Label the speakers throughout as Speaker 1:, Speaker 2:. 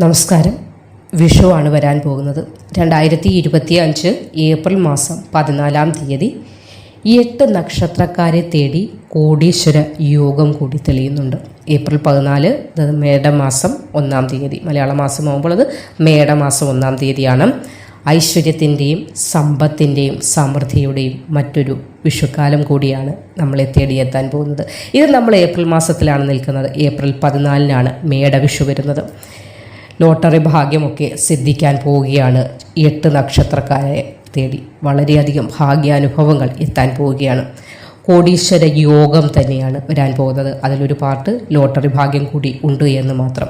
Speaker 1: നമസ്കാരം. വിഷുവാണ് വരാൻ പോകുന്നത്. രണ്ടായിരത്തി ഇരുപത്തി അഞ്ച് ഏപ്രിൽ മാസം പതിനാലാം തീയതി എട്ട് നക്ഷത്രക്കാരെ തേടി കോടീശ്വര യോഗം കൂടി തെളിയുന്നുണ്ട്. ഏപ്രിൽ പതിനാല് മേടമാസം ഒന്നാം തീയതി. മലയാള മാസം ആകുമ്പോൾ അത് മേടമാസം ഒന്നാം തീയതിയാണ്. ഐശ്വര്യത്തിന്റെയും സമ്പത്തിന്റെയും സമൃദ്ധിയുടെയും മറ്റൊരു വിഷുക്കാലം കൂടിയാണ് നമ്മളെ തേടിയെത്താൻ പോകുന്നത്. ഇത് നമ്മൾ ഏപ്രിൽ മാസത്തിലാണ് നിൽക്കുന്നത്. ഏപ്രിൽ പതിനാലിനാണ് മേടവിഷു വരുന്നത്. ലോട്ടറി ഭാഗ്യമൊക്കെ സിദ്ധിക്കാൻ പോവുകയാണ് എട്ട് നക്ഷത്രക്കാരെ തേടി. വളരെയധികം ഭാഗ്യാനുഭവങ്ങൾ എത്താൻ പോവുകയാണ്. കോടീശ്വര യോഗം തന്നെയാണ് വരാൻ പോകുന്നത്. അതിലൊരു പാർട്ട് ലോട്ടറി ഭാഗ്യം കൂടി ഉണ്ട് എന്ന് മാത്രം.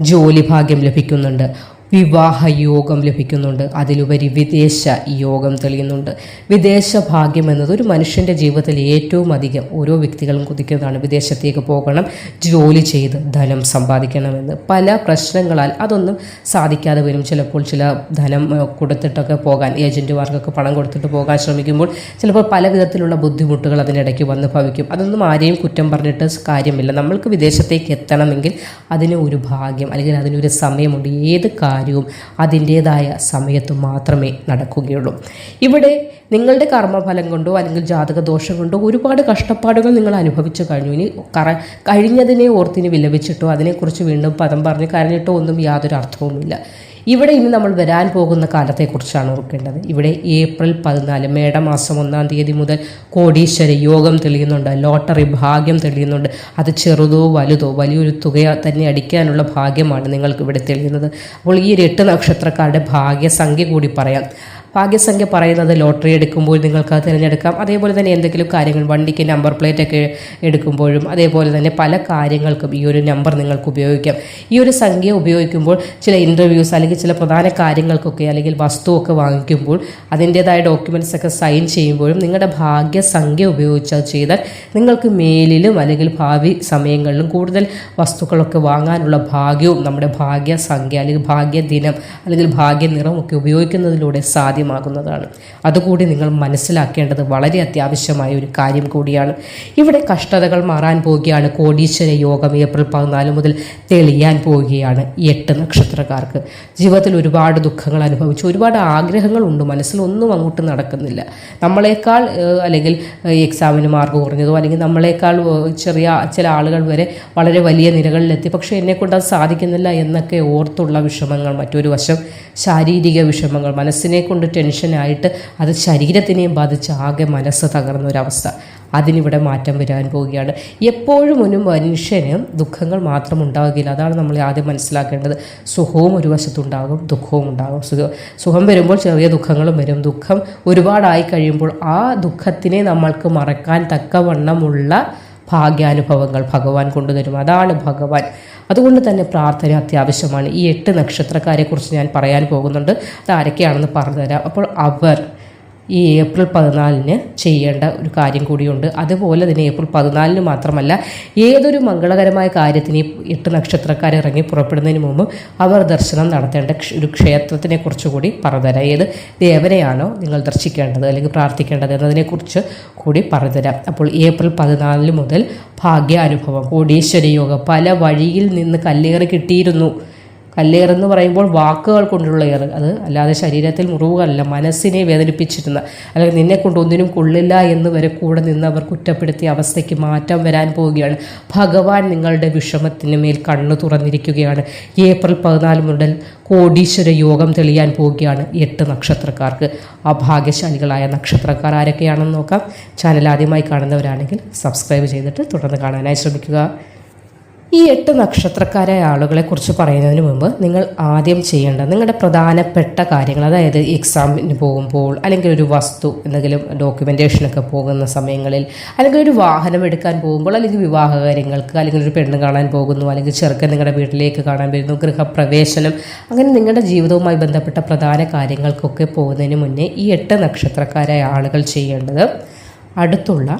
Speaker 1: ജോലി ഭാഗ്യം ലഭിക്കുന്നുണ്ട്. വിവാഹ യോഗം ലഭിക്കുന്നുണ്ട്. അതിലുപരി വിദേശ യോഗം തെളിയുന്നുണ്ട്. വിദേശ ഭാഗ്യം എന്നത് ഒരു മനുഷ്യന്റെ ജീവിതത്തിൽ ഏറ്റവും അധികം ഓരോ വ്യക്തികളും കുതിക്കുന്നതാണ്. വിദേശത്തേക്ക് പോകണം ജോലി ചെയ്ത് ധനം സമ്പാദിക്കണമെന്ന്. പല പ്രശ്നങ്ങളാൽ അതൊന്നും സാധിക്കാതെ വരും. ചിലപ്പോൾ ചില ധനം കൊടുത്തിട്ടൊക്കെ പോകാൻ ഏജന്റുമാർക്കൊക്കെ പണം കൊടുത്തിട്ട് പോകാൻ ശ്രമിക്കുമ്പോൾ ചിലപ്പോൾ പല വിധത്തിലുള്ള ബുദ്ധിമുട്ടുകൾ അതിനിടയ്ക്ക് വന്ന് ഭവിക്കും. അതൊന്നും ആരെയും കുറ്റം പറഞ്ഞിട്ട് കാര്യമില്ല. നമ്മൾക്ക് വിദേശത്തേക്ക് എത്തണമെങ്കിൽ അതിന് ഒരു ഭാഗ്യം അല്ലെങ്കിൽ അതിനൊരു സമയമുണ്ട്. ഏത് കാര്യവും അതിന്റേതായ സമയത്ത് മാത്രമേ നടക്കുകയുള്ളൂ. ഇവിടെ നിങ്ങളുടെ കർമ്മഫലം കൊണ്ടോ അല്ലെങ്കിൽ ജാതക ദോഷം കൊണ്ടോ ഒരുപാട് കഷ്ടപ്പാടുകൾ നിങ്ങൾ അനുഭവിച്ചു കഴിഞ്ഞു. ഇനി കറ കഴിഞ്ഞതിനെ ഓർത്തിനി വിലപിച്ചിട്ടോ അതിനെക്കുറിച്ച് വീണ്ടും പദം പറഞ്ഞ് കരഞ്ഞിട്ടോ ഒന്നും യാതൊരു അർത്ഥവുമില്ല. ഇവിടെ ഇനി നമ്മൾ വരാൻ പോകുന്ന കാലത്തെക്കുറിച്ചാണ് ഓർക്കേണ്ടത്. ഇവിടെ ഏപ്രിൽ പതിനാല് മേടമാസം ഒന്നാം തീയതി മുതൽ കോടീശ്വര യോഗം തെളിയുന്നുണ്ട്. ലോട്ടറി ഭാഗ്യം തെളിയുന്നുണ്ട്. അത് ചെറുതോ വലുതോ വലിയൊരു തുക തന്നെ അടിക്കാനുള്ള ഭാഗ്യമാണ് നിങ്ങൾക്ക് ഇവിടെ തെളിയുന്നത്. അപ്പോൾ ഈ ഒരു എട്ട് നക്ഷത്രക്കാരുടെ ഭാഗ്യസംഖ്യ കൂടി പറയാം. ഭാഗ്യസംഖ്യ പറയുന്നത് ലോട്ടറി എടുക്കുമ്പോൾ നിങ്ങൾക്ക് തിരഞ്ഞെടുക്കാം. അതേപോലെ തന്നെ എന്തെങ്കിലും കാര്യങ്ങൾ വണ്ടിക്ക് നമ്പർ പ്ലേറ്റ് ഒക്കെ എടുക്കുമ്പോഴും അതേപോലെ തന്നെ പല കാര്യങ്ങൾക്കും ഈ ഒരു നമ്പർ നിങ്ങൾക്ക് ഉപയോഗിക്കാം. ഈ ഒരു സംഖ്യ ഉപയോഗിക്കുമ്പോൾ ചില ഇന്റർവ്യൂസ് അല്ലെങ്കിൽ ചില പ്രധാന കാര്യങ്ങൾക്കൊക്കെ അല്ലെങ്കിൽ വസ്തുവൊക്കെ വാങ്ങിക്കുമ്പോൾ അതിന്റേതായ ഡോക്യുമെന്റ്സ് ഒക്കെ സൈൻ ചെയ്യുമ്പോഴും നിങ്ങളുടെ ഭാഗ്യസംഖ്യ ഉപയോഗിച്ച് അത് ചെയ്താൽ നിങ്ങൾക്ക് മേലിലും അല്ലെങ്കിൽ ഭാവി സമയങ്ങളിലും കൂടുതൽ വസ്തുക്കളൊക്കെ വാങ്ങാനുള്ള ഭാഗ്യവും നമ്മുടെ ഭാഗ്യസംഖ്യ അല്ലെങ്കിൽ ഭാഗ്യദിനം അല്ലെങ്കിൽ ഭാഗ്യനിറം ഒക്കെ ഉപയോഗിക്കുന്നതിലൂടെ സാധ്യമാകുന്നതാണ്. അതുകൂടി നിങ്ങൾ മനസ്സിലാക്കേണ്ടത് വളരെ അത്യാവശ്യമായ ഒരു കാര്യം കൂടിയാണ്. ഇവിടെ കഷ്ടതകൾ മാറാൻ പോവുകയാണ്. കോടീശ്വര യോഗം ഏപ്രിൽ പതിനാല് മുതൽ തെളിയാൻ പോവുകയാണ് എട്ട് നക്ഷത്രക്കാർക്ക്. ജീവിതത്തിൽ ഒരുപാട് ദുഃഖങ്ങൾ അനുഭവിച്ചു. ഒരുപാട് ആഗ്രഹങ്ങളുണ്ട്. മനസ്സിലൊന്നും അങ്ങോട്ട് നടക്കുന്നില്ല. നമ്മളെക്കാൾ അല്ലെങ്കിൽ എക്സാമിന് മാർക്ക് കുറഞ്ഞതോ അല്ലെങ്കിൽ നമ്മളെക്കാൾ ചെറിയ ചില ആളുകൾ വരെ വളരെ വലിയ നിരകളിലെത്തി പക്ഷേ എന്നെക്കൊണ്ട് അത് സാധിക്കുന്നില്ല എന്നൊക്കെ ഓർത്തുള്ള വിഷമങ്ങൾ മറ്റൊരു വശം ശാരീരിക വിഷമങ്ങൾ. മനസ്സിനെ കൊണ്ട് ടെൻഷനായിട്ട് അത് ശരീരത്തിനെയും ബാധിച്ച് ആകെ മനസ്സ് തകർന്ന ഒരവസ്ഥ. അതിനിവിടെ മാറ്റം വരാൻ പോവുകയാണ്. എപ്പോഴും ഒരു മനുഷ്യന് ദുഃഖങ്ങൾ മാത്രം ഉണ്ടാവുകയില്ല. അതാണ് നമ്മൾ ആദ്യം മനസ്സിലാക്കേണ്ടത്. സുഖവും ഒരു വശത്തുണ്ടാകും ദുഃഖവും ഉണ്ടാകും. സുഖം സുഖം വരുമ്പോൾ ചെറിയ ദുഃഖങ്ങളും വരും. ദുഃഖം ഒരുപാടായി കഴിയുമ്പോൾ ആ ദുഃഖത്തിനെ നമ്മൾക്ക് മറക്കാൻ തക്കവണ്ണമുള്ള ഭാഗ്യാനുഭവങ്ങൾ ഭഗവാൻ കൊണ്ടുതരും. അതാണ് ഭഗവാൻ. അതുകൊണ്ട് തന്നെ പ്രാർത്ഥന അത്യാവശ്യമാണ്. ഈ എട്ട് നക്ഷത്രക്കാരെക്കുറിച്ച് ഞാൻ പറയാൻ പോകുന്നുണ്ട്. അത് ആരൊക്കെയാണെന്ന് പറഞ്ഞുതരാം. അപ്പോൾ അവർ ഈ ഏപ്രിൽ പതിനാലിന് ചെയ്യേണ്ട ഒരു കാര്യം കൂടിയുണ്ട്. അതുപോലെ തന്നെ ഏപ്രിൽ പതിനാലിന് മാത്രമല്ല ഏതൊരു മംഗളകരമായ കാര്യത്തിന് എട്ട് നക്ഷത്രക്കാർ ഇറങ്ങി പുറപ്പെടുന്നതിന് മുമ്പ് അവർ ദർശനം നടത്തേണ്ട ഒരു ക്ഷേത്രത്തിനെ കുറിച്ച് കൂടി പറഞ്ഞുതരാം. ഏത് ദേവനെയാണോ നിങ്ങൾ ദർശിക്കേണ്ടത് അല്ലെങ്കിൽ പ്രാർത്ഥിക്കേണ്ടത് എന്നതിനെക്കുറിച്ച് കൂടി പറഞ്ഞുതരാം. അപ്പോൾ ഏപ്രിൽ പതിനാലിന് മുതൽ ഭാഗ്യാനുഭവം കോടീശ്വര യോഗം പല വഴിയിൽ നിന്ന് കല്ലേറ് കിട്ടിയിരുന്നു. കല്ലേറെന്ന് പറയുമ്പോൾ വാക്കുകൾ കൊണ്ടുള്ള ഏറ്. അത് അല്ലാതെ ശരീരത്തിൽ മുറിവുകളല്ല മനസ്സിനെ വേദനിപ്പിച്ചിരുന്ന അല്ലെങ്കിൽ നിന്നെ കൊണ്ട് ഒന്നിനും കൊള്ളില്ല എന്ന് വരെ കൂടെ നിന്ന് അവർ കുറ്റപ്പെടുത്തിയ അവസ്ഥയ്ക്ക് മാറ്റം വരാൻ പോവുകയാണ്. ഭഗവാൻ നിങ്ങളുടെ വിഷമത്തിന് മേൽ കണ്ണു തുറന്നിരിക്കുകയാണ്. ഏപ്രിൽ പതിനാല് മുതൽ കോടീശ്വര യോഗം തെളിയാൻ പോവുകയാണ് എട്ട് നക്ഷത്രക്കാർക്ക്. അഭാഗ്യശാലികളായ നക്ഷത്രക്കാർ ആരൊക്കെയാണെന്ന് നോക്കാം. ചാനൽ ആദ്യമായി കാണുന്നവരാണെങ്കിൽ സബ്സ്ക്രൈബ് ചെയ്തിട്ട് തുടർന്ന് കാണാനായി ശ്രമിക്കുക. ഈ എട്ട് നക്ഷത്രക്കാരായ ആളുകളെ കുറിച്ച് പറയുന്നതിന് മുമ്പ് നിങ്ങൾ ആദ്യം ചെയ്യേണ്ടത് നിങ്ങളുടെ പ്രധാനപ്പെട്ട കാര്യങ്ങൾ അതായത് എക്സാമിന് പോകുമ്പോൾ അല്ലെങ്കിൽ ഒരു വസ്തു എന്തെങ്കിലും ഡോക്യുമെന്റേഷനൊക്കെ പോകുന്ന സമയങ്ങളിൽ അല്ലെങ്കിൽ ഒരു വാഹനം എടുക്കാൻ പോകുമ്പോൾ അല്ലെങ്കിൽ വിവാഹ കാര്യങ്ങൾക്ക് അല്ലെങ്കിൽ ഒരു പെണ്ണ് കാണാൻ പോകുന്നു അല്ലെങ്കിൽ ചെറുക്കൻ നിങ്ങളുടെ വീട്ടിലേക്ക് കാണാൻ വരുന്നു ഗൃഹപ്രവേശനം അങ്ങനെ നിങ്ങളുടെ ജീവിതവുമായി ബന്ധപ്പെട്ട പ്രധാന കാര്യങ്ങൾക്കൊക്കെ പോകുന്നതിന് മുന്നേ ഈ എട്ട് നക്ഷത്രക്കാരായ ആളുകൾ ചെയ്യേണ്ടത് അടുത്തുള്ള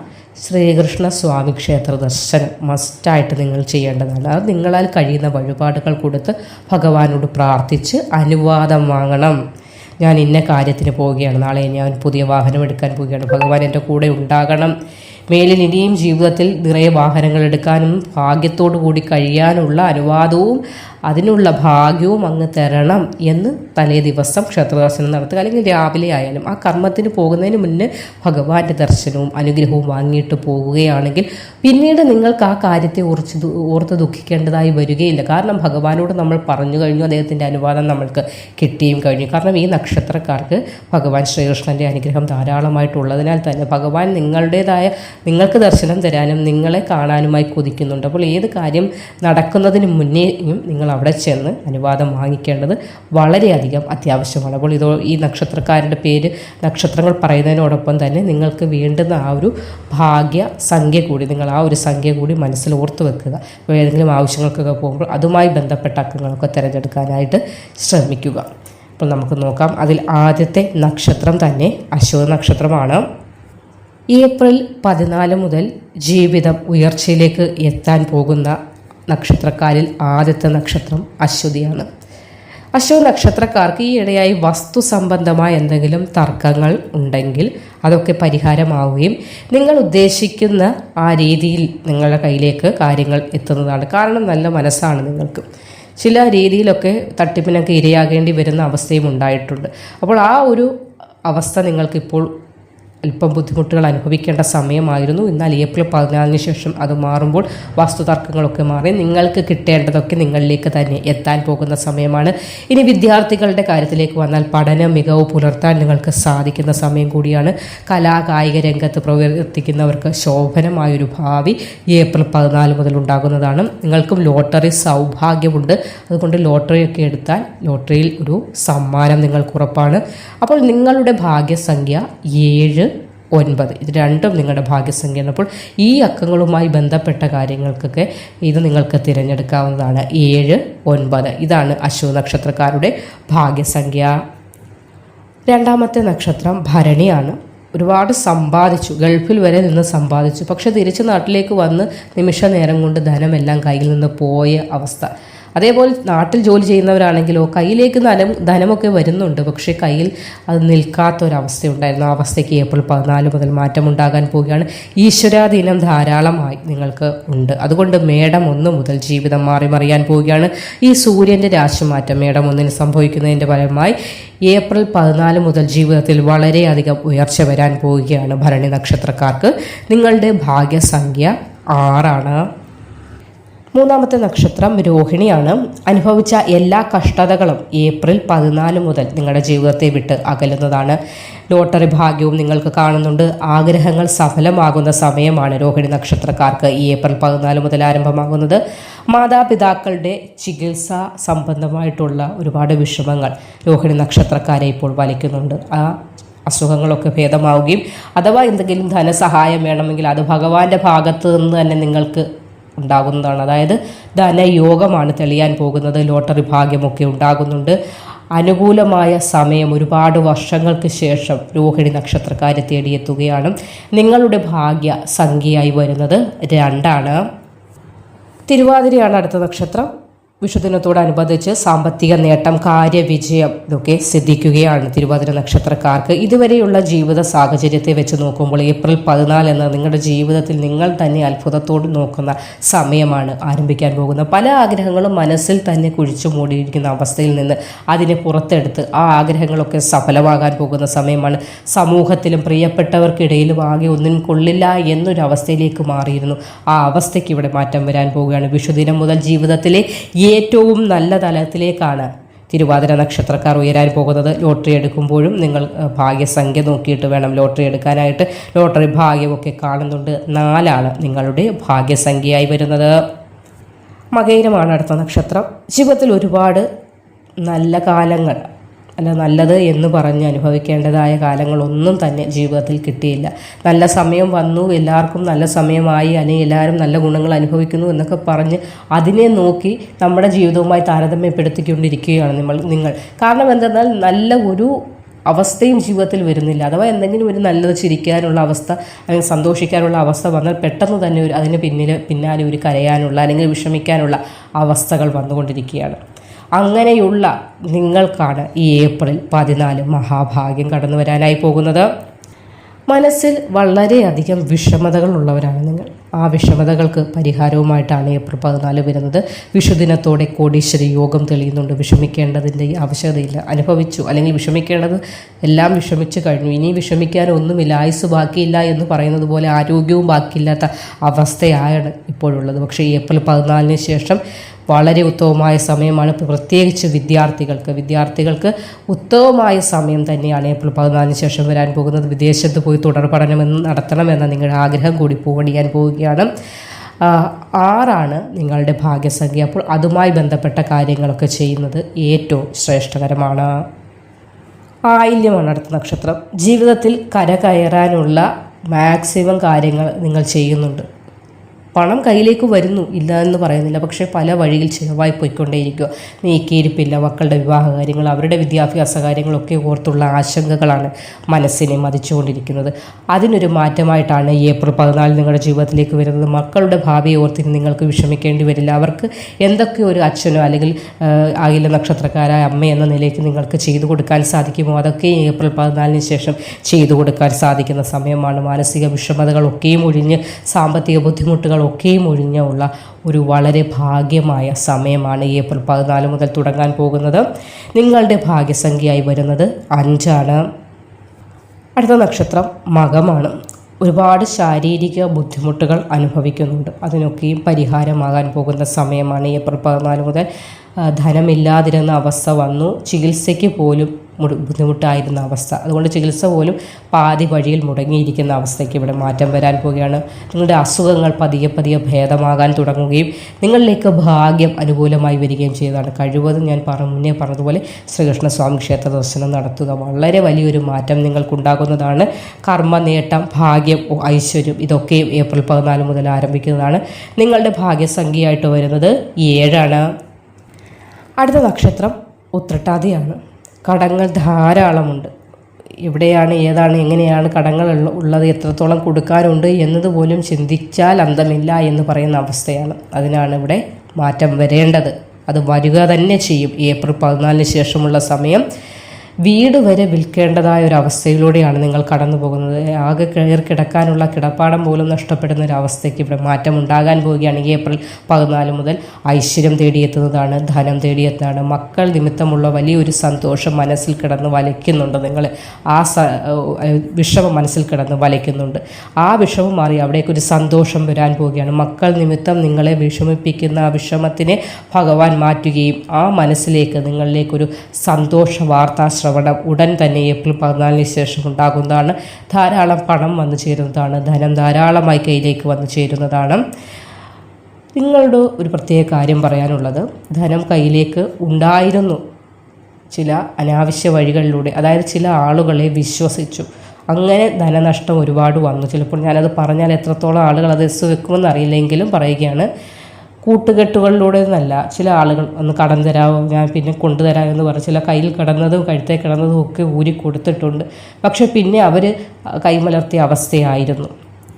Speaker 1: ശ്രീകൃഷ്ണ സ്വാമി ക്ഷേത്ര ദർശനം മസ്റ്റായിട്ട് നിങ്ങൾ ചെയ്യേണ്ടതാണ്. അത് നിങ്ങളാൽ കഴിയുന്ന വഴിപാടുകൾ കൊടുത്ത് ഭഗവാനോട് പ്രാർത്ഥിച്ച് അനുവാദം വാങ്ങണം. ഞാൻ ഇന്ന കാര്യത്തിന് പോവുകയാണ്. നാളെ ഞാൻ പുതിയ വാഹനം എടുക്കാൻ പോവുകയാണ്. ഭഗവാൻ എന്റെ കൂടെ ഉണ്ടാകണം. മേലിൽ ഇനിയും ജീവിതത്തിൽ നിറയെ വാഹനങ്ങൾ എടുക്കാനും ഭാഗ്യത്തോടു കൂടി കഴിയാനുള്ള അനുവാദവും അതിനുള്ള ഭാഗ്യവും അങ്ങ് തരണം എന്ന് തലേ ദിവസം ക്ഷേത്രദർശനം നടത്തുക. അല്ലെങ്കിൽ രാവിലെ ആയാലും ആ കർമ്മത്തിന് പോകുന്നതിന് മുന്നേ ഭഗവാന്റെ ദർശനവും അനുഗ്രഹവും വാങ്ങിയിട്ട് പോവുകയാണെങ്കിൽ പിന്നീട് നിങ്ങൾക്ക് ആ കാര്യത്തെ ഓർച്ച് ഓർത്ത് ദുഃഖിക്കേണ്ടതായി വരികയില്ല. കാരണം ഭഗവാനോട് നമ്മൾ പറഞ്ഞു കഴിഞ്ഞു അദ്ദേഹത്തിന്റെ അനുവാദം നമ്മൾക്ക് കിട്ടിയും കഴിഞ്ഞു. കാരണം ഈ നക്ഷത്രക്കാർക്ക് ഭഗവാൻ ശ്രീകൃഷ്ണന്റെ അനുഗ്രഹം ധാരാളമായിട്ടുള്ളതിനാൽ തന്നെ ഭഗവാൻ നിങ്ങളുടേതായ നിങ്ങൾക്ക് ദർശനം തരാനും നിങ്ങളെ കാണാനുമായി കൊതിക്കുന്നുണ്ട്. അപ്പോൾ ഏത് കാര്യം നടക്കുന്നതിന് മുന്നേയും നിങ്ങൾ അവിടെ ചെന്ന് അനുവാദം വാങ്ങിക്കേണ്ടത് വളരെയധികം അത്യാവശ്യമാണ്. അപ്പോൾ ഇതോ ഈ നക്ഷത്രക്കാരുടെ പേര് നക്ഷത്രങ്ങൾ പറയുന്നതിനോടൊപ്പം തന്നെ നിങ്ങൾക്ക് വേണ്ടുന്ന ആ ഒരു ഭാഗ്യ സംഖ്യ കൂടി നിങ്ങൾ ആ ഒരു സംഖ്യ കൂടി മനസ്സിൽ ഓർത്ത് വെക്കുക. അപ്പോൾ ഏതെങ്കിലും ആവശ്യങ്ങൾക്കൊക്കെ പോകുമ്പോൾ അതുമായി ബന്ധപ്പെട്ട അക്കങ്ങളൊക്കെ തിരഞ്ഞെടുക്കാനായിട്ട് ശ്രമിക്കുക. അപ്പോൾ നമുക്ക് നോക്കാം. അതിൽ ആദ്യത്തെ നക്ഷത്രം തന്നെ അശ്വത നക്ഷത്രമാണ്. ഏപ്രിൽ പതിനാല് മുതൽ ജീവിതം ഉയർച്ചയിലേക്ക് എത്താൻ പോകുന്ന നക്ഷത്രക്കാരിൽ ആദ്യത്തെ നക്ഷത്രം അശ്വതിയാണ്. അശ്വ നക്ഷത്രക്കാർക്ക് ഈ ഇടയായി വസ്തു സംബന്ധമായ എന്തെങ്കിലും തർക്കങ്ങൾ ഉണ്ടെങ്കിൽ അതൊക്കെ പരിഹാരമാവുകയും നിങ്ങൾ ഉദ്ദേശിക്കുന്ന ആ രീതിയിൽ നിങ്ങളുടെ കയ്യിലേക്ക് കാര്യങ്ങൾ എത്തുന്നതാണ്. കാരണം നല്ല മനസ്സാണ് നിങ്ങൾക്ക്. ചില രീതിയിലൊക്കെ തട്ടിപ്പിനൊക്കെ ഇരയാകേണ്ടി വരുന്ന അവസ്ഥയും ഉണ്ടായിട്ടുണ്ട്. അപ്പോൾ ആ ഒരു അവസ്ഥ നിങ്ങൾക്കിപ്പോൾ അല്പം ബുദ്ധിമുട്ടുകൾ അനുഭവിക്കേണ്ട സമയമായിരുന്നു. എന്നാൽ ഏപ്രിൽ പതിനാലിന് ശേഷം അത് മാറുമ്പോൾ വസ്തുതർക്കങ്ങളൊക്കെ മാറി. നിങ്ങൾക്ക് കിട്ടേണ്ടതൊക്കെ നിങ്ങളിലേക്ക് തന്നെ എത്താൻ പോകുന്ന സമയമാണ്. ഇനി വിദ്യാർത്ഥികളുടെ കാര്യത്തിലേക്ക് വന്നാൽ പഠന മികവ് പുലർത്താൻ നിങ്ങൾക്ക് സാധിക്കുന്ന സമയം കൂടിയാണ്. കലാ കായിക രംഗത്ത് പ്രവർത്തിക്കുന്നവർക്ക് ശോഭനമായൊരു ഭാവി ഏപ്രിൽ പതിനാല് മുതൽ ഉണ്ടാകുന്നതാണ്. നിങ്ങൾക്കും ലോട്ടറി സൗഭാഗ്യമുണ്ട്. അതുകൊണ്ട് ലോട്ടറിയൊക്കെ എടുത്താൽ ലോട്ടറിയിൽ ഒരു സമ്മാനം നിങ്ങൾക്ക് ഉറപ്പാണ്. അപ്പോൾ നിങ്ങളുടെ ഭാഗ്യസംഖ്യ ഏഴ് ഒൻപത്. ഇത് രണ്ടും നിങ്ങളുടെ ഭാഗ്യസംഖ്യയാണ്. അപ്പോൾ ഈ അക്കങ്ങളുമായി ബന്ധപ്പെട്ട കാര്യങ്ങൾക്കൊക്കെ ഇത് നിങ്ങൾക്ക് തിരഞ്ഞെടുക്കാവുന്നതാണ്. ഏഴ് ഒൻപത്. ഇതാണ് അശ്വ നക്ഷത്രക്കാരുടെ ഭാഗ്യസംഖ്യ. രണ്ടാമത്തെ നക്ഷത്രം ഭരണിയാണ്. ഒരുപാട് സമ്പാദിച്ചു. ഗൾഫിൽ വരെ നിന്ന് സമ്പാദിച്ചു. പക്ഷെ തിരിച്ച് നാട്ടിലേക്ക് വന്ന് നിമിഷ നേരം കൊണ്ട് ധനമെല്ലാം കയ്യിൽ നിന്ന് പോയ അവസ്ഥ. അതേപോലെ നാട്ടിൽ ജോലി ചെയ്യുന്നവരാണെങ്കിലോ കയ്യിലേക്ക് ധനം ധനമൊക്കെ വരുന്നുണ്ട്. പക്ഷേ കയ്യിൽ അത് നിൽക്കാത്ത ഒരവസ്ഥയുണ്ടായിരുന്നു ആ അവസ്ഥയ്ക്ക് ഏപ്രിൽ പതിനാല് മുതൽ മാറ്റമുണ്ടാകാൻ പോവുകയാണ്. ഈശ്വരാധീനം ധാരാളമായി നിങ്ങൾക്ക് ഉണ്ട്. അതുകൊണ്ട് മേടം ഒന്ന് മുതൽ ജീവിതം മാറി മറിയാൻ പോവുകയാണ്. ഈ സൂര്യന്റെ രാശിമാറ്റം മേടം ഒന്നിന് സംഭവിക്കുന്നതിന്റെ ഫലമായി ഏപ്രിൽ പതിനാല് മുതൽ ജീവിതത്തിൽ വളരെയധികം ഉയർച്ച വരാൻ പോവുകയാണ് ഭരണി നക്ഷത്രക്കാർക്ക്. നിങ്ങളുടെ ഭാഗ്യസംഖ്യ ആറാണ്. മൂന്നാമത്തെ നക്ഷത്രം രോഹിണിയാണ്. അനുഭവിച്ച എല്ലാ കഷ്ടതകളും ഏപ്രിൽ പതിനാല് മുതൽ നിങ്ങളുടെ ജീവിതത്തെ വിട്ട് അകലുന്നതാണ്. ലോട്ടറി ഭാഗ്യവും നിങ്ങൾക്ക് കാണുന്നുണ്ട്. ആഗ്രഹങ്ങൾ സഫലമാകുന്ന സമയമാണ് രോഹിണി നക്ഷത്രക്കാർക്ക് ഈ ഏപ്രിൽ പതിനാല് മുതൽ ആരംഭമാകുന്നത്. മാതാപിതാക്കളുടെ ചികിത്സ സംബന്ധമായിട്ടുള്ള ഒരുപാട് വിഷമങ്ങൾ രോഹിണി നക്ഷത്രക്കാരെ ഇപ്പോൾ വലിക്കുന്നുണ്ട്. ആ അസുഖങ്ങളൊക്കെ ഭേദമാവുകയും അഥവാ എന്തെങ്കിലും ധനസഹായം വേണമെങ്കിൽ അത് ഭഗവാന്റെ ഭാഗത്തു നിന്ന് തന്നെ നിങ്ങൾക്ക് ഉണ്ടാകുന്നതാണ്. അതായത് ധനയോഗമാണ് തെളിയാൻ പോകുന്നത്. ലോട്ടറി ഭാഗ്യമൊക്കെ ഉണ്ടാകുന്നുണ്ട്. അനുകൂലമായ സമയം ഒരുപാട് വർഷങ്ങൾക്ക് ശേഷം രോഹിണി നക്ഷത്രക്കാരെ തേടിയെത്തുകയാണ്. നിങ്ങളുടെ ഭാഗ്യ സംഖ്യയായി വരുന്നത് രണ്ടാണ്. തിരുവാതിരയാണ് അടുത്ത നക്ഷത്രം. വിഷുദിനത്തോടനുബന്ധിച്ച് സാമ്പത്തിക നേട്ടം കാര്യവിജയം ഇതൊക്കെ സിദ്ധിക്കുകയാണ് തിരുവാതിര നക്ഷത്രക്കാർക്ക്. ഇതുവരെയുള്ള ജീവിത സാഹചര്യത്തെ വെച്ച് നോക്കുമ്പോൾ ഏപ്രിൽ പതിനാല് എന്ന നിങ്ങളുടെ ജീവിതത്തിൽ നിങ്ങൾ തന്നെ അത്ഭുതത്തോട് നോക്കുന്ന സമയമാണ് ആരംഭിക്കാൻ പോകുന്നത്. പല ആഗ്രഹങ്ങളും മനസ്സിൽ തന്നെ കുഴിച്ചു മൂടിയിരിക്കുന്ന അവസ്ഥയിൽ നിന്ന് അതിനെ പുറത്തെടുത്ത് ആ ആഗ്രഹങ്ങളൊക്കെ സഫലമാകാൻ പോകുന്ന സമയമാണ്. സമൂഹത്തിലും പ്രിയപ്പെട്ടവർക്കിടയിലും ആകെ ഒന്നിനും കൊള്ളില്ല എന്നൊരവസ്ഥയിലേക്ക് മാറിയിരുന്നു. ആ അവസ്ഥയ്ക്ക് ഇവിടെ മാറ്റം വരാൻ പോവുകയാണ്. വിഷുദിനം മുതൽ ജീവിതത്തിലെ ഏറ്റവും നല്ല തലത്തിലേക്കാണ് തിരുവാതിര നക്ഷത്രക്കാർ ഉയരാൻ പോകുന്നത്. ലോട്ടറി എടുക്കുമ്പോഴും നിങ്ങൾ ഭാഗ്യസംഖ്യ നോക്കിയിട്ട് വേണം ലോട്ടറി എടുക്കാനായിട്ട്. ലോട്ടറി ഭാഗ്യമൊക്കെ കാണുന്നുണ്ട്. നാലാണ് നിങ്ങളുടെ ഭാഗ്യസംഖ്യയായി വരുന്നത്. മകൈരമാണ് അടുത്ത നക്ഷത്രം. ജീവിതത്തിൽ ഒരുപാട് നല്ല കാലങ്ങൾ. അല്ല നല്ലത് എന്ന് പറഞ്ഞ് അനുഭവിക്കേണ്ടതായ കാലങ്ങളൊന്നും തന്നെ ജീവിതത്തിൽ കിട്ടിയില്ല. നല്ല സമയം വന്നു എല്ലാവർക്കും നല്ല സമയമായി അല്ലെങ്കിൽ എല്ലാവരും നല്ല ഗുണങ്ങൾ അനുഭവിക്കുന്നു എന്നൊക്കെ പറഞ്ഞ് അതിനെ നോക്കി നമ്മുടെ ജീവിതവുമായി താരതമ്യപ്പെടുത്തിക്കൊണ്ടിരിക്കുകയാണ് നമ്മൾ നിങ്ങൾ. കാരണം എന്തെന്നാൽ നല്ല ഒരു അവസ്ഥയും ജീവിതത്തിൽ വരുന്നില്ല. അഥവാ എന്തെങ്കിലും ഒരു നല്ലത് ചിരിക്കാനുള്ള അവസ്ഥ അല്ലെങ്കിൽ സന്തോഷിക്കാനുള്ള അവസ്ഥ വന്നാൽ പെട്ടെന്ന് തന്നെ ഒരു അതിന് പിന്നിൽ പിന്നാലെ ഒരു കരയാനുള്ള അല്ലെങ്കിൽ വിഷമിക്കാനുള്ള അവസ്ഥകൾ വന്നുകൊണ്ടിരിക്കുകയാണ്. അങ്ങനെയുള്ള നിങ്ങൾക്കാണ് ഈ ഏപ്രിൽ പതിനാല് മഹാഭാഗ്യം കടന്നു വരാനായി പോകുന്നത്. മനസ്സിൽ വളരെയധികം വിഷമതകളുള്ളവരാണ് നിങ്ങൾ. ആ വിഷമതകൾക്ക് പരിഹാരവുമായിട്ടാണ് ഏപ്രിൽ പതിനാല് വരുന്നത്. വിഷുദിനത്തോടെ കോടീശ്വരി യോഗം തെളിയുന്നുണ്ട്. വിഷമിക്കേണ്ടതിന്റെ ആവശ്യകതയില്ല അനുഭവിച്ചു അല്ലെങ്കിൽ വിഷമിക്കേണ്ടത് എല്ലാം വിഷമിച്ചു കഴിഞ്ഞു. ഇനി വിഷമിക്കാനൊന്നുമില്ല ആയുസ് ബാക്കിയില്ല എന്ന് പറയുന്നത് പോലെ ആരോഗ്യവും ബാക്കിയില്ലാത്ത അവസ്ഥയാണ് ഇപ്പോഴുള്ളത്. പക്ഷേ ഏപ്രിൽ പതിനാലിന് ശേഷം വളരെ ഉത്തമമായ സമയമാണ്. പ്രത്യേകിച്ച് വിദ്യാർത്ഥികൾക്ക് വിദ്യാർത്ഥികൾക്ക് ഉത്തമമായ സമയം തന്നെയാണ് ഏപ്രിൽ പതിനാലിന് ശേഷം വരാൻ പോകുന്നത്. വിദേശത്ത് പോയി തുടർ പഠനമെന്ന് നടത്തണമെന്ന നിങ്ങളുടെ ആഗ്രഹം കൂടി പൂവണിയാൻ പോവുകയാണ്. ആറാണ് നിങ്ങളുടെ ഭാഗ്യസംഖ്യ. അപ്പോൾ അതുമായി ബന്ധപ്പെട്ട കാര്യങ്ങളൊക്കെ ചെയ്യുന്നത് ഏറ്റവും ശ്രേഷ്ഠകരമാണ്. ആയില്യമാണ് അടുത്ത നക്ഷത്രം. ജീവിതത്തിൽ കരകയറാനുള്ള മാക്സിമം കാര്യങ്ങൾ നിങ്ങൾ ചെയ്യുന്നുണ്ട്. പണം കയ്യിലേക്ക് വരുന്നു ഇല്ല എന്ന് പറയുന്നില്ല. പക്ഷേ പല വഴിയിൽ ചിലവായി പോയിക്കൊണ്ടേയിരിക്കുക. നീക്കിയിരിപ്പില്ല മക്കളുടെ വിവാഹ കാര്യങ്ങൾ അവരുടെ വിദ്യാഭ്യാസ കാര്യങ്ങളൊക്കെ ഓർത്തുള്ള ആശങ്കകളാണ് മനസ്സിനെ മതിച്ചുകൊണ്ടിരിക്കുന്നത്. അതിനൊരു മാറ്റമായിട്ടാണ് ഏപ്രിൽ പതിനാല് നിങ്ങളുടെ ജീവിതത്തിലേക്ക് വരുന്നത്. മക്കളുടെ ഭാവിയെ ഓർത്തിന് നിങ്ങൾക്ക് വിഷമിക്കേണ്ടി വരില്ല. അവർക്ക് എന്തൊക്കെ ഒരു അച്ഛനോ അല്ലെങ്കിൽ ആയില്ല നക്ഷത്രക്കാരായ അമ്മ എന്ന നിലയ്ക്ക് നിങ്ങൾക്ക് ചെയ്തു കൊടുക്കാൻ സാധിക്കുമോ? അതൊക്കെ ഏപ്രിൽ പതിനാലിന് ശേഷം ചെയ്തു കൊടുക്കാൻ സാധിക്കുന്ന സമയമാണ്. മാനസിക വിഷമതകളൊക്കെയും ഒഴിഞ്ഞ് സാമ്പത്തിക ബുദ്ധിമുട്ടുകൾ ഒക്കെയും ഒഴിഞ്ഞ ഉള്ള ഒരു വളരെ ഭാഗ്യമായ സമയമാണ് ഏപ്രിൽ പതിനാല് മുതൽ തുടങ്ങാൻ പോകുന്നത്. നിങ്ങളുടെ ഭാഗ്യസംഖ്യയായി വരുന്നത് അഞ്ചാണ്. അടുത്ത നക്ഷത്രം മകമാണ്. ഒരുപാട് ശാരീരിക ബുദ്ധിമുട്ടുകൾ അനുഭവിക്കുന്നുണ്ട്. അതിനൊക്കെയും പരിഹാരമാകാൻ പോകുന്ന സമയമാണ് ഏപ്രിൽ പതിനാല് മുതൽ. ധനമില്ലാതിരുന്ന അവസ്ഥ വന്നു. ചികിത്സയ്ക്ക് പോലും ബുദ്ധിമുട്ടായിരുന്ന അവസ്ഥ. അതുകൊണ്ട് ചികിത്സ പോലും പാതി വഴിയിൽ മുടങ്ങിയിരിക്കുന്ന അവസ്ഥയ്ക്ക് ഇവിടെ മാറ്റം വരാൻ പോവുകയാണ്. നിങ്ങളുടെ അസുഖങ്ങൾ പതിയെ പതിയെ ഭേദമാകാൻ തുടങ്ങുകയും നിങ്ങളിലേക്ക് ഭാഗ്യം അനുകൂലമായി വരികയും ചെയ്തതാണ്. കഴിവതും ഞാൻ പറ മുന്നേ പറഞ്ഞതുപോലെ ശ്രീകൃഷ്ണസ്വാമി ക്ഷേത്ര ദർശനം നടത്തുക വളരെ വലിയൊരു മാറ്റം നിങ്ങൾക്കുണ്ടാകുന്നതാണ്. കർമ്മ നേട്ടം ഭാഗ്യം ഐശ്വര്യം ഇതൊക്കെയും ഏപ്രിൽ പതിനാല് മുതൽ ആരംഭിക്കുന്നതാണ്. നിങ്ങളുടെ ഭാഗ്യസംഖ്യയായിട്ട് വരുന്നത് ഏഴാണ്. അടുത്ത നക്ഷത്രം ഉത്രട്ടാതിയാണ്. കടങ്ങൾ ധാരാളമുണ്ട്. എവിടെയാണ് ഏതാണ് എങ്ങനെയാണ് കടങ്ങൾ ഉള്ളത് എത്രത്തോളം കൊടുക്കാനുണ്ട് എന്നതുപോലും ചിന്തിച്ചാൽ അന്തമില്ല എന്ന് പറയുന്ന അവസ്ഥയാണ്. അതിനാണ് ഇവിടെ മാറ്റം വരേണ്ടത്. അത് വരിക തന്നെ ചെയ്യും. ഏപ്രിൽ പതിനാലിന് ശേഷമുള്ള സമയം വീട് വരെ വിൽക്കേണ്ടതായ ഒരു അവസ്ഥയിലൂടെയാണ് നിങ്ങൾ കടന്നു പോകുന്നത്. ആകെ കയറി കിടക്കാനുള്ള കിടപ്പാടം പോലും നഷ്ടപ്പെടുന്ന ഒരു അവസ്ഥയ്ക്ക് ഇവിടെ മാറ്റം ഉണ്ടാകാൻ പോവുകയാണ് ഏപ്രിൽ പതിനാല് മുതൽ ഐശ്വര്യം തേടിയെത്തുന്നതാണ് ധനം തേടിയെത്തുന്നതാണ്. മക്കൾ നിമിത്തമുള്ള വലിയൊരു സന്തോഷം മനസ്സിൽ കിടന്ന് വലയ്ക്കുന്നുണ്ട്. നിങ്ങൾ ആ സ വിഷമം മനസ്സിൽ കിടന്ന് വലയ്ക്കുന്നുണ്ട്. ആ വിഷമം മാറി അവിടേക്കൊരു സന്തോഷം വരാൻ പോവുകയാണ്. മക്കൾ നിമിത്തം നിങ്ങളെ വിഷമിപ്പിക്കുന്ന ആ വിഷമത്തിനെ ഭഗവാൻ മാറ്റുകയും ആ മനസ്സിലേക്ക് നിങ്ങളിലേക്കൊരു സന്തോഷ വാർത്താ ശ്രവണം ഉടൻ തന്നെ ഏപ്രിൽ പതിനാലിന് ശേഷം ഉണ്ടാകുന്നതാണ്. ധാരാളം പണം വന്നു ചേരുന്നതാണ്. ധനം ധാരാളമായി കയ്യിലേക്ക് വന്നു ചേരുന്നതാണ്. നിങ്ങളുടെ ഒരു പ്രത്യേക കാര്യം പറയാനുള്ളത്. ധനം കയ്യിലേക്ക് ഉണ്ടായിരുന്നു. ചില അനാവശ്യ വഴികളിലൂടെ അതായത് ചില ആളുകളെ വിശ്വസിച്ചു. അങ്ങനെ ധനനഷ്ടം ഒരുപാട് വന്നു. ചിലപ്പോൾ ഞാനത് പറഞ്ഞാൽ എത്രത്തോളം ആളുകൾ അത് വെക്കുമെന്ന് അറിയില്ലെങ്കിലും പറയുകയാണ്. കൂട്ടുകെട്ടുകളിലൂടെ ഒന്നല്ല ചില ആളുകൾ ഒന്ന് കടം തരാമോ ഞാൻ പിന്നെ കൊണ്ടുതരാം എന്ന് പറഞ്ഞ് ചില കയ്യിൽ കിടന്നതും കഴുത്തേ കിടന്നതും ഒക്കെ ഊരി കൊടുത്തിട്ടുണ്ട്. പക്ഷെ പിന്നെ അവർ കൈമലർത്തിയ അവസ്ഥയായിരുന്നു.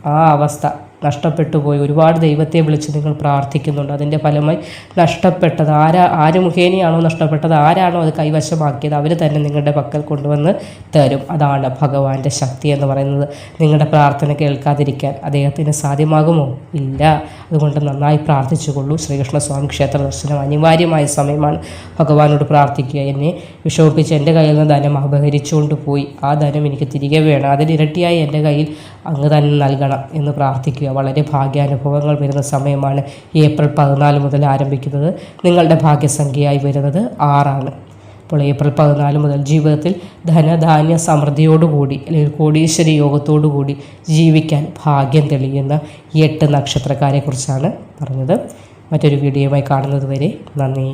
Speaker 1: ആ അവസ്ഥ. നഷ്ടപ്പെട്ടു പോയി. ഒരുപാട് ദൈവത്തെ വിളിച്ച് നിങ്ങൾ പ്രാർത്ഥിക്കുന്നുണ്ട്. അതിന്റെ ഫലമായി നഷ്ടപ്പെട്ടത് ആരാ ആര് മുഖേനയാണോ നഷ്ടപ്പെട്ടത് ആരാണോ അത് കൈവശമാക്കിയത് അവർ തന്നെ നിങ്ങളുടെ പക്കൽ കൊണ്ടുവന്ന് തരും. അതാണ് ഭഗവാന്റെ ശക്തി എന്ന് പറയുന്നത്. നിങ്ങളുടെ പ്രാർത്ഥന കേൾക്കാതിരിക്കാൻ അദ്ദേഹത്തിന് സാധ്യമാകുമോ? ഇല്ല. അതുകൊണ്ട് നന്നായി പ്രാർത്ഥിച്ചുകൊള്ളൂ. ശ്രീകൃഷ്ണസ്വാമി ക്ഷേത്ര ദർശനം അനിവാര്യമായ സമയമാണ്. ഭഗവാനോട് പ്രാർത്ഥിക്കുക. എന്നെ വിഷോപ്പിച്ച് എന്റെ കയ്യിൽ നിന്ന് ധനം അപഹരിച്ചുകൊണ്ട് പോയി. ആ ധനം എനിക്ക് തിരികെ വേണം. അതിനിരട്ടിയായി എന്റെ കയ്യിൽ അങ്ങ് തന്നെ നൽകണം എന്ന് പ്രാർത്ഥിക്കുക. വളരെ ഭാഗ്യാനുഭവങ്ങൾ വരുന്ന സമയമാണ് ഏപ്രിൽ പതിനാല് മുതൽ ആരംഭിക്കുന്നത്. നിങ്ങളുടെ ഭാഗ്യസംഖ്യയായി വരുന്നത് ആറാണ്. അപ്പോൾ ഏപ്രിൽ പതിനാല് മുതൽ ജീവിതത്തിൽ ധനധാന്യ സമൃദ്ധിയോടുകൂടി അല്ലെങ്കിൽ കോടീശ്വരി യോഗത്തോടുകൂടി ജീവിക്കാൻ ഭാഗ്യം തെളിയുന്ന എട്ട് നക്ഷത്രക്കാരെക്കുറിച്ചാണ് പറഞ്ഞത്. മറ്റൊരു വീഡിയോയുമായി കാണുന്നത് വരെ നന്ദി.